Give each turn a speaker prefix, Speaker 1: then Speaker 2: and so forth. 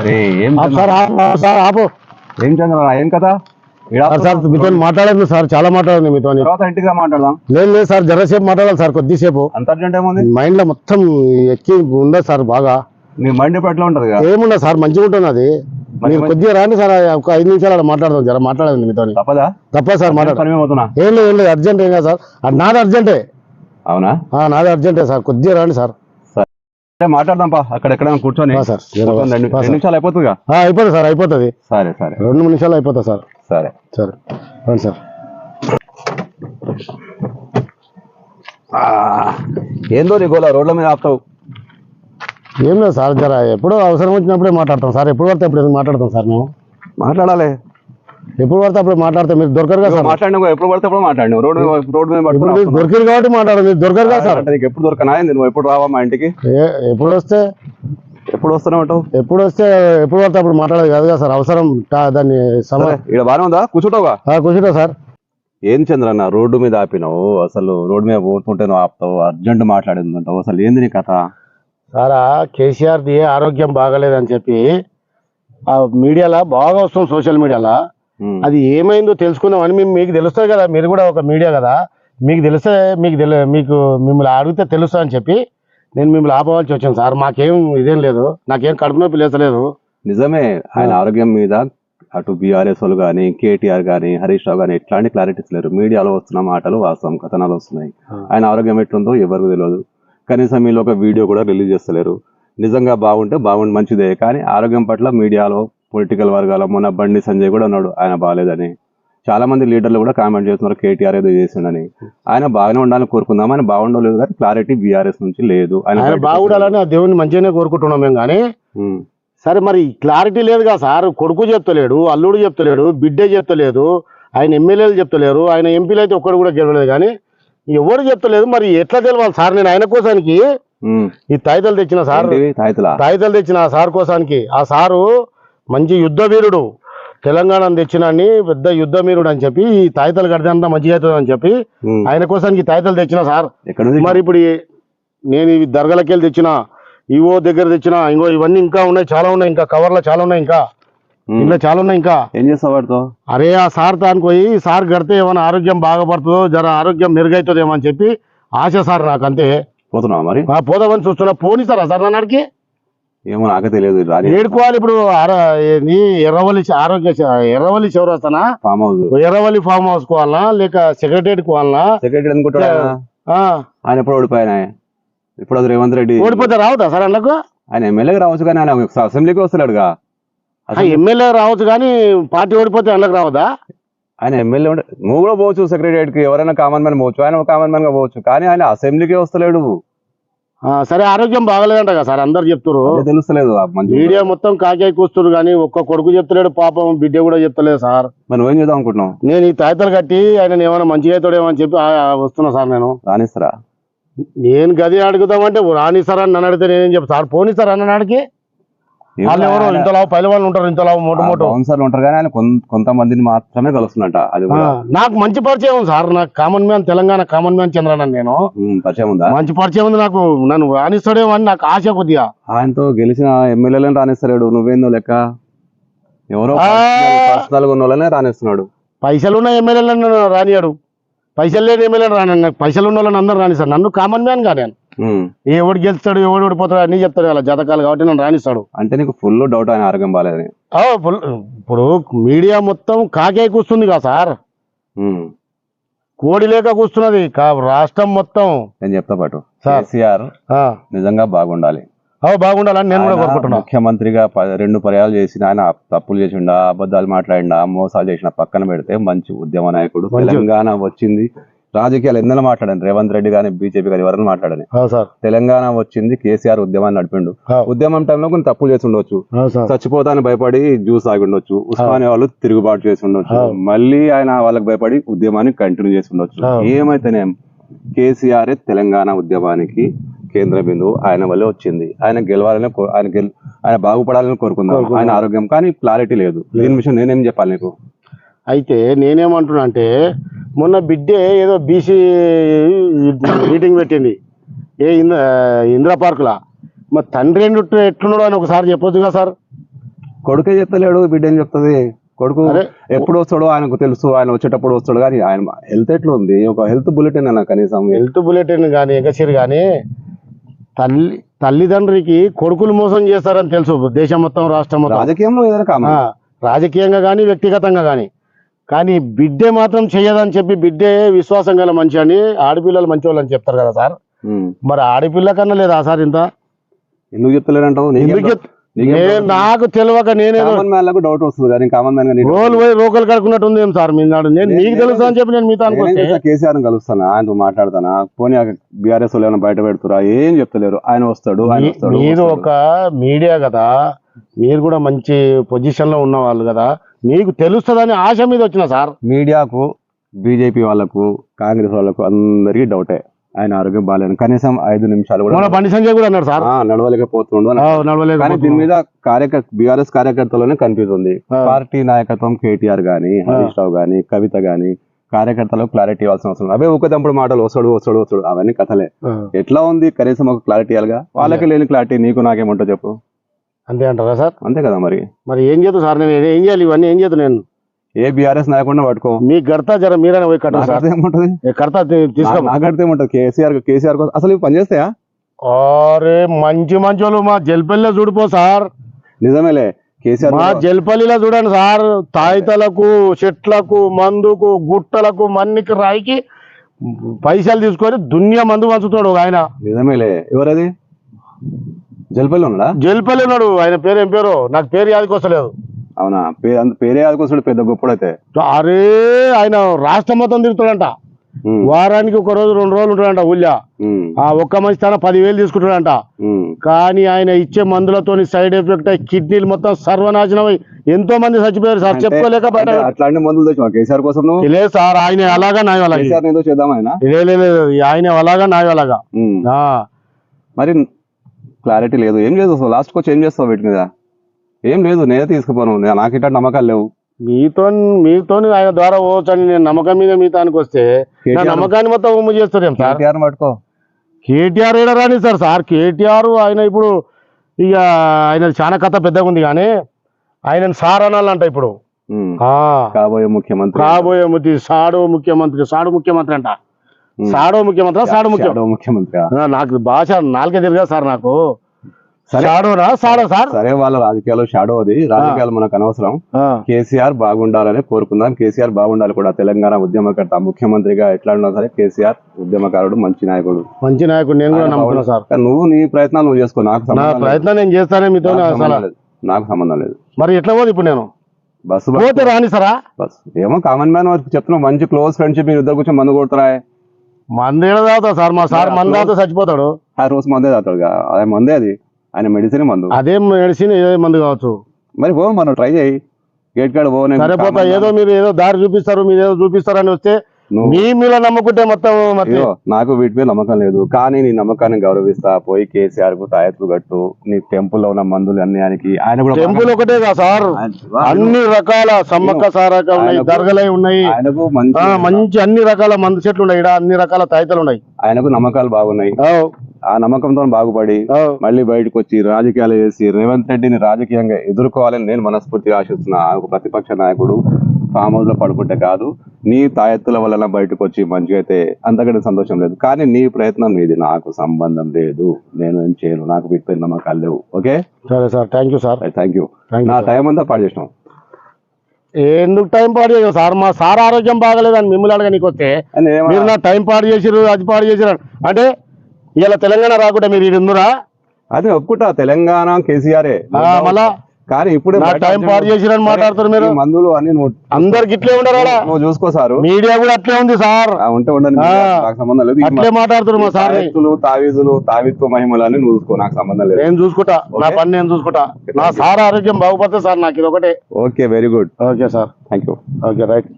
Speaker 1: అరే ఏం
Speaker 2: ఆపు సార్ ఆపు ఆపు సార్ ఆపు.
Speaker 1: ఏం చంద్ర ఏం కదా ఈడ
Speaker 2: సార్ సార్ మీతో మాట్లాడదు సార్ చాలా మాట్లాడింది మీతో.
Speaker 1: మాట్లాడదాం.
Speaker 2: లేదు లేదు సార్ జరసేపు మాట్లాడాలి సార్ కొద్దిసేపు.
Speaker 1: అంత అర్జెంట్ ఏముంది?
Speaker 2: మైండ్లో మొత్తం ఎక్కి ఉండదు సార్ బాగా?
Speaker 1: నీ మైండ్ ఎట్లా ఉంటది
Speaker 2: ఏముండదు సార్ మంచిగా ఉంటుంది అది.
Speaker 1: మరి
Speaker 2: కొద్దిగా రాండి సార్ ఒక ఐదు నిమిషాలు అలా మాట్లాడదాం జర మాట్లాడండి మీతో.
Speaker 1: తప్పదా?
Speaker 2: తప్ప సార్ మాట్లాడ
Speaker 1: పని మీద పోతున్నా.
Speaker 2: ఏం లేదు ఏం లేదు అర్జెంట్ ఏం కాదు సార్. నాది అర్జెంటే
Speaker 1: అవునా?
Speaker 2: నాది అర్జెంటే సార్ కొద్దిగా రండి సార్.
Speaker 1: సరే. మాట్లాడదాం పా అక్కడ ఎక్కడ కూర్చొని
Speaker 2: సార్.
Speaker 1: రెండు. నిమిషాలు అయిపోతుందిగా?
Speaker 2: అయిపోతుంది సార్ అయిపోతుంది.
Speaker 1: సరే సరే.
Speaker 2: రెండు నిమిషాలు అయిపోతుంది సార్.
Speaker 1: సరే.
Speaker 2: సరే. రండి సార్.
Speaker 1: ఏందో నీ గోళ రోడ్ల మీద ఆపుతావు.
Speaker 2: ఏం లేదు సార్ జర ఎప్పుడు అవసరం వచ్చినప్పుడే మాట్లాడతాం సార్. ఎప్పుడు పడితే ఎందుకు మాట్లాడతాం సార్ మేము.
Speaker 1: మాట్లాడాలి.
Speaker 2: ఎప్పుడు పడితే అప్పుడు మాట్లాడతాం మీరు దొరకరు కదా సార్?
Speaker 1: మాట్లాడినా ఎప్పుడు పడితే ఎప్పుడు మాట్లాడినావు రోడ్డు మీద- రోడ్డు మీద
Speaker 2: దొరికిరు కాబట్టి మాట్లాడరు. మీరు దొరకరు కదా సార్?
Speaker 1: అంటే నీకు ఎప్పుడు దొరకనా? నువ్వు ఎప్పుడు రావా మా ఇంటికి?
Speaker 2: ఎప్పుడు వస్తే?
Speaker 1: ఎప్పుడు వస్తూనే ఉంటావు
Speaker 2: ఎప్పుడు వస్తే ఎప్పుడు పడితే అప్పుడు మాట్లాడదు కాదు కదా సార్. అవసరం దాన్ని
Speaker 1: ఇక్కడ బాగానే ఉందా? కూర్చుంటావుగా?
Speaker 2: ఆ, కూర్చుంటా సార్.
Speaker 1: ఏం చంద్రన్న రోడ్డు మీద ఆపినావు? అసలు రోడ్డు మీద పోతుంటే నువ్వు ఆపుతావు? అర్జెంట్ మాట్లాడింది అంటావు? అసలు ఏంది నీ కథ?
Speaker 2: సారా కేసీఆర్ది ఆరోగ్యం బాగలేదని చెప్పి ఆ మీడియాలో బాగా వస్తుంది సోషల్ మీడియాలో. అది ఏమైందో తెలుసుకుందామని మేము మీకు తెలుస్తుంది కదా మీరు కూడా ఒక మీడియా కదా. మీకు తెలిస్తే మీకు తెలి మీకు మిమ్మల్ని అడిగితే తెలుస్తా అని చెప్పి నేను మిమ్మల్ని ఆపవలసి వచ్చాను సార్. మాకేం ఇదేం లేదు. నాకేం కడుపు నొప్పి లేసలేదు
Speaker 1: నిజమే ఆయన ఆరోగ్యం మీద అటు బీఆర్ఎస్ వాళ్ళు కానీ కేటీఆర్ కానీ హరీష్ రావు కానీ ఎట్లాంటి క్లారిటీస్ లేరు. మీడియాలో వస్తున్న మాటలు వాస్తవం కథనాలు వస్తున్నాయి. ఆయన ఆరోగ్యం ఎట్లుందో ఎవరికి తెలియదు కనీసం మీలో ఒక వీడియో కూడా రిలీజ్ చేస్తలేరు. నిజంగా బాగుంటే బాగుండి మంచిదే కానీ ఆరోగ్యం పట్ల మీడియాలో పొలిటికల్ వర్గాల మొన్న బండి సంజయ్ కూడా ఉన్నాడు. ఆయన బాగాలేదని. చాలా మంది లీడర్లు కూడా కామెంట్ చేస్తున్నారు కేటీఆర్ ఏదో చేసిండని. ఆయన బాగానే ఉండాలని కోరుకుందాం ఆయన బాగుండలేదు కానీ క్లారిటీ బీఆర్ఎస్ నుంచి లేదు.
Speaker 2: ఆయన బాగుండాలని ఆ దేవుని మంచిగానే కోరుకుంటున్నాం మేము కానీ. సరే మరి క్లారిటీ లేదు కదా సార్. కొడుకు చెప్తలేడు అల్లుడు చెప్తలేడు బిడ్డే చెప్తలేదు ఆయన ఎమ్మెల్యేలు చెప్తలేరు ఆయన ఎంపీలు అయితే ఒక్కడు కూడా గెలవలేదు కానీ ఎవరు చెప్తలేదు మరి ఎట్లా తెలవాలి సార్? నేను ఆయన కోసానికి. ఈ తాయితలు తెచ్చిన సార్?
Speaker 1: తాయితలా?
Speaker 2: తెచ్చిన సార్ కోసానికి. ఆ సారు మంచి యుద్ధ వీరుడు. తెలంగాణ తెచ్చినాన్ని పెద్ద యుద్ధ వీరుడు అని చెప్పి ఈ తాయితలు కడితే అంతా మంచిగా అవుతుంది అని చెప్పి. ఆయన కోసానికి ఈ తాయితలు తెచ్చిన సార్. మరి ఇప్పుడు ఈ- నేను ఇవి దర్గలకి వెళ్ళి తెచ్చిన ఈవో దగ్గర తెచ్చిన ఇంకో ఇవన్నీ ఇంకా ఉన్నాయి చాలా ఉన్నాయి ఇంకా కవర్లో చాలా ఉన్నాయి ఇంకా. ఇంట్లో చాలా ఉన్నాయి ఇంకా.
Speaker 1: ఏం చేస్తావు
Speaker 2: అరే ఆ సార్ తానికి పోయి ఈ సార్ కడితే ఏమైనా ఆరోగ్యం బాగుపడుతుందో జర ఆరోగ్యం మెరుగవుతుందేమో అని చెప్పి ఆశ సార్ నాకు అంతే
Speaker 1: పోతున్నావా మరి?
Speaker 2: పోదామని చూస్తున్నా. పోనీ సార్ సార్ నాడికి.
Speaker 1: ఏమో నాకే తెలియదు
Speaker 2: ఏడుకోవాలి ఇప్పుడు ఏంది ఎర్రవల్లి ఆరోగ్య Erravalli చౌరస్తానా?
Speaker 1: Farm house
Speaker 2: Erravalli farm house కోవాలనా? లేక సెక్రటరియట్ కోవాలనా?
Speaker 1: సెక్రటరీ అనుకుంటాడు ఆయన. ఎప్పుడు ఓడిపోయాను ఆయన ఇప్పుడు అది రేవంత్ రెడ్డి.
Speaker 2: ఓడిపోతే రావద్దా సార్ అందుకు?
Speaker 1: ఆయన ఎమ్మెల్యేగా రావచ్చు కానీ ఆయన అసెంబ్లీకి వస్తున్నాడుగా
Speaker 2: ఎమ్మెల్యే రావచ్చు కానీ పార్టీ ఓడిపోతే అందులోకి రావద్దా?
Speaker 1: ఆయన ఎమ్మెల్యే నువ్వు కూడా పోవచ్చు సెక్రటరియట్కి ఎవరైనా కామన్ మ్యాన్ పోవచ్చు ఆయన కామన్ మ్యాన్గా పోవచ్చు కానీ ఆయన అసెంబ్లీకే వస్తలేడు.
Speaker 2: సరే ఆరోగ్యం బాగలేదంట కదా సార్ అందరు చెప్తున్నారు
Speaker 1: అదే తెలుస్తలేదు
Speaker 2: మీడియా మొత్తం కాకాయ కూస్తున్నారు కానీ ఒక్క కొడుకు చెప్తలేడు పాపం బిడ్డ కూడా చెప్తలేదు సార్.
Speaker 1: మరి నువ్వేం చేద్దాం అనుకుంటున్నావు?
Speaker 2: నేను ఈ తాయితలు కట్టి ఆయన ఏమైనా మంచిగా అవుతాడేమో అని చెప్పి వస్తున్నా సార్ నేను.
Speaker 1: రానిస్తారా?
Speaker 2: నేను గది అడుగుదామంటే రాని సార్ అని నన్ను అడిగితే నేనేం చెప్తా సార్ పోనీ సార్ అన్న నాడికి వాళ్ళు ఎవరు? ఇంతలా ఉంటారు ఇంతలా మోటు
Speaker 1: ఉంటారు కానీ ఆయన కొంతమందిని మాత్రమే కలుస్తున్నట్ట అది
Speaker 2: నాకు మంచి పరిచయం ఉంది సార్ నాకు common man Telangana common man చంద్రనని నేను.
Speaker 1: పరిచయం ఉందా?
Speaker 2: మంచి పరిచయం ఉంది నాకు నన్ను రాణిస్తాడేమో అని నాకు ఆశ కొద్దిగా.
Speaker 1: ఆయనతో గెలిచిన ఎమ్మెల్యేలను రానిస్తలేడు నువ్వేందో లెక్క? ఎవరో. పర్సనల్ ఉన్న వాళ్ళనే రానిస్తున్నాడు
Speaker 2: పైసలు ఉన్న ఎమ్మెల్యేలను రానియాడు పైసలు లేని ఎమ్మెల్యేలు రాని నాకు పైసలు ఉన్న వాళ్ళని అందరూ రానిస్తాడు నన్ను కామన్ మ్యాన్గా నేను. ఎవడు గెలుస్తాడు ఎవడు ఓడిపోతాడు అన్ని చెప్తాడు అలా జతకాలు కాబట్టి నన్ను రాణిస్తాడు
Speaker 1: అంటే నీకు ఫుల్ డౌట్ ఆయన ఆరోగ్యం బాగాలేదని.
Speaker 2: ఫుల్- ఇప్పుడు మీడియా మొత్తం కాకే కూస్తుంది కదా సార్. కోడి లేక కూస్తున్నది. కా- రాష్ట్రం మొత్తం.
Speaker 1: నేను చెప్తా పాటు.
Speaker 2: సార్.
Speaker 1: కేసీఆర్ నిజంగా బాగుండాలి.
Speaker 2: అవు బాగుండాలని నేను కూడా
Speaker 1: ఆయన
Speaker 2: కోరుకుంటున్నా.
Speaker 1: ముఖ్యమంత్రిగా రెండు పర్యాలు చేసిన ఆయన తప్పులు చేసిండా అబద్ధాలు మాట్లాడిండా మోసాలు చేసిన పక్కన పెడితే మంచి ఉద్యమ నాయకుడు తెలంగాణ వచ్చింది. రాజకీయాలు ఎందులో మాట్లాడాను? రేవంత్ రెడ్డి కానీ బీజేపీ కానీ ఎవరైనా మాట్లాడని. తెలంగాణ వచ్చింది కేసీఆర్ ఉద్యమాన్ని నడిపిండు. ఉద్యమం టైంలో కొన్ని తప్పులు చేసి ఉండొచ్చు చచ్చిపోతాను భయపడి జ్యూస్ ఆగి ఉండొచ్చు ఉస్మానియా వాళ్ళు తిరుగుబాటు చేసి ఉండొచ్చు. మళ్ళీ ఆయన వాళ్ళకి భయపడి ఉద్యమాన్ని కంటిన్యూ చేసి ఉండొచ్చు. ఏమైతేనేం కేసీఆర్ తెలంగాణ ఉద్యమానికి కేంద్ర బిందువు ఆయన వల్లే వచ్చింది. ఆయన గెలవాలని ఆయన గెల్ ఆయన బాగుపడాలని కోరుకుందాం. ఆయన ఆరోగ్యం కానీ క్లారిటీ లేదు. దీని విషయం నేనేం చెప్పాలి నీకు?
Speaker 2: అయితే నేనేమంటున్నా అంటే మొన్న బిడ్డే ఏదో బీసీ మీటింగ్ పెట్టింది. ఏ ఇంద్ర ఇందిరా పార్కులా. మరి తండ్రి ఏంటి ఎట్లున్నాడు అని ఒకసారి చెప్పొచ్చు కదా సార్.
Speaker 1: కొడుకే చెప్తలేడు బిడ్డ ఏం చెప్తుంది? కొడుకు ఎప్పుడు వస్తాడో ఆయనకు తెలుసు ఆయన వచ్చేటప్పుడు వస్తాడు కానీ ఆయన హెల్త్ ఎట్లా ఉంది ఒక హెల్త్ బులెటిన్ అన్న కనీసం.
Speaker 2: హెల్త్ బులెటిన్ కానీ ఎగసిరి కానీ తల్లి తల్లిదండ్రికి కొడుకులు మోసం చేస్తారని తెలుసు. దేశం మొత్తం రాష్ట్రం మొత్తం.
Speaker 1: రాజకీయంలో ఏదైనా
Speaker 2: రాజకీయంగా కానీ వ్యక్తిగతంగా కానీ. కానీ బిడ్డే మాత్రం చెయ్యదని చెప్పి బిడ్డే విశ్వాసం గల మంచి అని ఆడపిల్లలు మంచి అని చెప్తారు కదా సార్. మరి ఆడపిల్ల కన్నా లేదా సార్ ఇంత?
Speaker 1: ఎందుకు చెప్తలేరంటావు?
Speaker 2: ఎందుకు చెప్- నేను నాకు తెలియక నేనేదో
Speaker 1: డౌట్ వస్తుంది
Speaker 2: రోల్ పోయి రోకలు కడుకున్నట్టుంది ఏం సార్? మీ నాడు నేను మీకు తెలుసు అని చెప్పి నేను మీతో అనుకుంటే
Speaker 1: కేసీఆర్ కలుస్తాను ఆయనతో మాట్లాడతానా? పోనీ బీఆర్ఎస్ వాళ్ళు ఏమైనా బయట పెడుతురా? ఏం చెప్తలేరు? ఆయన వస్తాడు ఆయన వస్తాడు వస్తాడు.
Speaker 2: ఒక మీడియా కదా. మీరు కూడా మంచి పొజిషన్లో ఉన్న వాళ్ళు కదా. మీకు తెలుస్తుందని ఆశ మీద వచ్చిన సార్.
Speaker 1: మీడియాకు బీజేపీ వాళ్ళకు కాంగ్రెస్ వాళ్ళకు అందరికీ డౌటే. ఆయన ఆరోగ్యం బాగాలేదు కనీసం ఐదు నిమిషాలు
Speaker 2: మన
Speaker 1: కూడా
Speaker 2: బండి సంజయ్ కూడా అన్నాడు సార్.
Speaker 1: నడవలేకపోతుండు కానీ దీని మీద కార్యకర్త బీఆర్ఎస్ కార్యకర్తలోనే
Speaker 2: ఆ.
Speaker 1: పార్టీ నాయకత్వం కేటీఆర్ గానీ హరీష్ రావు గానీ కవిత గానీ కార్యకర్తలకు క్లారిటీ ఇవ్వాల్సిన అవసరం. అవే ఊకదంపుడు మాటలు వస్తాడు వస్తాడు వస్తాడు అవన్నీ కథలే. ఎట్లా ఉంది కనీసం ఒక క్లారిటీ ఇవ్వాలిగా? వాళ్ళకి లేని క్లారిటీ నీకు నాకేముంటో చెప్పు.
Speaker 2: అంతే అంటారా సార్?
Speaker 1: అంతే కదా మరి.
Speaker 2: మరి ఏం చేద్దాం సార్? నేను ఏం చేయాలి? ఇవన్నీ ఏం చేద్దాం నేను?
Speaker 1: ఏ బీఆర్ఎస్ నాయకుండా పట్టుకో.
Speaker 2: మీ గడతా జర మీరైనా పోయి కట్టండి సార్?
Speaker 1: ఏముంటది?
Speaker 2: కడతా
Speaker 1: ఏముంటది? కేసీఆర్ కేసీఆర్ కోసం అసలు ఇవి పనిచేస్తాయా?
Speaker 2: అరే మంచి మంచి వాళ్ళు మా జల్పల్లిలో చూడిపో సార్.
Speaker 1: నిజమేలే. కేసీఆర్
Speaker 2: మా జల్పల్లిలో చూడండి సార్. తాయితలకు చెట్లకు మందుకు గుట్టలకు మన్నికి రాయికి పైసలు తీసుకొని దునియా మందు పంచుతాడు ఆయన.
Speaker 1: నిజమేలే. ఎవరది? జల్పల్లి ఉన్నాడా?
Speaker 2: జల్పల్లి ఉన్నాడు. ఆయన పేరు ఏం పేరు? నాకు పేరు యాదికి వస్తలేదు.
Speaker 1: అవునా? పేరు పేరే ఆదుకోసాడు పెద్ద గొప్పడైతే.
Speaker 2: అరే ఆయన రాష్ట్రం మొత్తం తిరుగుతాడంట. వారానికి ఒక రోజు రెండు రోజులు ఉంటాడంట ఊళ్ళో. ఆ ఒక్క మనిషి తన పదివేలు తీసుకుంటాడంట. కానీ ఆయన ఇచ్చే మందులతోని సైడ్ ఎఫెక్ట్ అయ్యి కిడ్నీలు మొత్తం సర్వనాశనం అయి ఎంతో మంది చచ్చిపోయారు సార్. చెప్పుకోలేక
Speaker 1: అట్లాంటి మందులు కేసీఆర్ కోసం
Speaker 2: లేదు సార్ ఆయన అలాగా నాయ అలాగే.
Speaker 1: చేద్దాం ఆయన?
Speaker 2: లే లే, లే, ఆయన అలాగా నాయ అలాగా.
Speaker 1: మరి క్లారిటీ లేదు. ఏం చేస్తావు లాస్ట్ వచ్చి ఏం చేస్తావు వీటి మీద? ఏం లేదు నేనే తీసుకుపోను. నాకు ఇట్లా నమ్మకాలు లేవు.
Speaker 2: మీతో మీతో ఆయన ద్వారా పోవచ్చని నేను నమ్మకం మీద మీతానికి వస్తే నా నమ్మకాన్ని మొత్తం ఉమ్ము చేస్తారేం సార్?
Speaker 1: పట్టుకో
Speaker 2: కేటీఆర్ ఏడ రాని సార్? సార్ కేటీఆర్ ఆయన ఇప్పుడు ఇక ఆయన చాలా కథ పెద్దగా ఉంది కానీ ఆయన సార్ అనాలంట ఇప్పుడు.
Speaker 1: కాబోయే ముఖ్యమంత్రి.
Speaker 2: కాబోయే ముఖ్య సాడో ముఖ్యమంత్రి సాడు ముఖ్యమంత్రి అంట. సాడో ముఖ్యమంత్రి సాడు ముఖ్యం.
Speaker 1: ముఖ్యమంత్రి
Speaker 2: నాకు భాష నాలుగే తిరిగా సార్ నాకు. సాడోనా సాడో సార్?
Speaker 1: సరే వాళ్ళ రాజకీయాలు షాడో అది రాజకీయాలు మనకు అనవసరం. కేసీఆర్ బాగుండాలని కోరుకుందాం. కేసీఆర్ బాగుండాలి కూడా. తెలంగాణ ఉద్యమకర్త ముఖ్యమంత్రిగా ఎట్లా ఉన్నా సరే కేసీఆర్ ఉద్యమకారుడు మంచి నాయకుడు.
Speaker 2: మంచి నాయకుడు నేను కూడా నమ్ముకున్నా సార్.
Speaker 1: నువ్వు నీ ప్రయత్నాలు నువ్వు చేసుకో. నాకు
Speaker 2: నా. ప్రయత్నం నేను చేస్తానే మీతో
Speaker 1: నాకు సంబంధం లేదు.
Speaker 2: మరి ఎట్లా పోదు ఇప్పుడు నేను?
Speaker 1: బస్సు
Speaker 2: పోతే రాని సారా?
Speaker 1: బస్. ఏమో కామన్ మ్యాన్ చెప్తున్నావు. మంచి క్లోజ్ ఫ్రెండ్షిప్ మీరు ఇద్దరు కూర్చొని మందు కొడుతురా
Speaker 2: మంది తాగుతా సార్ మా సార్ మంది తాగుతా చచ్చిపోతాడు.
Speaker 1: ఆ రోజు మందే తాతాడు అదే మందే అది. ఆయన మెడిసిన్ మందు.
Speaker 2: అదే మెడిసిన్ ఏదో మందు కావచ్చు.
Speaker 1: మరి పో మనం ట్రై చేయి. గేట్ కాడ
Speaker 2: సరే పోతా ఏదో. మీరు ఏదో దారి చూపిస్తారు మీరు ఏదో చూపిస్తారని వస్తే మీ మీద నమ్ముకుంటే మొత్తం
Speaker 1: నాకు వీటి మీద నమ్మకం లేదు. కానీ నీ నమ్మకాన్ని గౌరవిస్తా పోయి కేసీఆర్కు తాయెత్తు కట్టు నీ టెంపుల్లో ఉన్న మందులు అన్ని ఆయనకి ఆయన కూడా
Speaker 2: టెంపుల్ ఒకటే కదా సార్? అన్ని రకాల సమ్మక్క సారక ఉన్నాయి దర్గలై ఉన్నాయి.
Speaker 1: ఆయనకు మంచి
Speaker 2: అన్ని రకాల మందు చెట్లు ఉన్నాయి అన్ని రకాల తాయితలు ఉన్నాయి.
Speaker 1: ఆయనకు నమ్మకాలు బాగున్నాయి. ఆ నమ్మకంతో బాగుపడి మళ్ళీ బయటకు వచ్చి రాజకీయాలు చేసి రేవంత్ రెడ్డిని రాజకీయంగా ఎదుర్కోవాలని నేను మనస్ఫూర్తిగా ఆశిస్తున్నా ఒక ప్రతిపక్ష నాయకుడు. ఫామ్ హౌస్లో పడుకుంటే కాదు నీ తాయెత్తుల వలన బయటకు వచ్చి మంచిగా అయితే అంతకంటే సంతోషం లేదు. కానీ నీ ప్రయత్నం నీది నాకు సంబంధం లేదు. నేను ఏం చేయను నాకు వీటిపై నమ్మకాలు లేవు. ఓకే?
Speaker 2: సరే sir thank you sir
Speaker 1: thank you నా టైం అంతా పాడు చేసినాం.
Speaker 2: ఎందుకు టైం పాడు చేసారు సార్? మా సార్ ఆరోగ్యం బాగలేదని మిమ్మల్ని అడగనీకి వస్తే మీరు నా టైం పాడు చేసిరు అది పాడు చేసిరు అంటే ఇలా తెలంగాణ రాకుండా మీరు ఇది ఉందిరా
Speaker 1: అది ఒప్పుకుంటా తెలంగాణ కేసీఆర్.
Speaker 2: మళ్ళా
Speaker 1: కానీ ఇప్పుడు
Speaker 2: టైం పాడు చేసిరని మాట్లాడుతారు మీరు.
Speaker 1: మందులు అన్ని
Speaker 2: అందరికి ఇట్లే ఉండరు
Speaker 1: నువ్వు చూసుకో సారు.
Speaker 2: మీడియా కూడా అట్లే ఉంది సార్.
Speaker 1: ఉంటే ఉండని
Speaker 2: ఆ.
Speaker 1: నాకు సంబంధం లేదు.
Speaker 2: అట్లే మాట్లాడుతున్నారు మా సార్
Speaker 1: తావీజులు తావిత్వ మహిమలు అన్ని నువ్వు చూసుకో నాకు సంబంధం లేదు.
Speaker 2: నేను చూసుకుంటా. నా. పని నేను చూసుకుంటా. నా సార్ ఆరోగ్యం బాగుపడితే సార్ నాకు ఇది ఒకటే.
Speaker 1: Okay very good
Speaker 2: okay sir.
Speaker 1: Thank you
Speaker 2: okay right.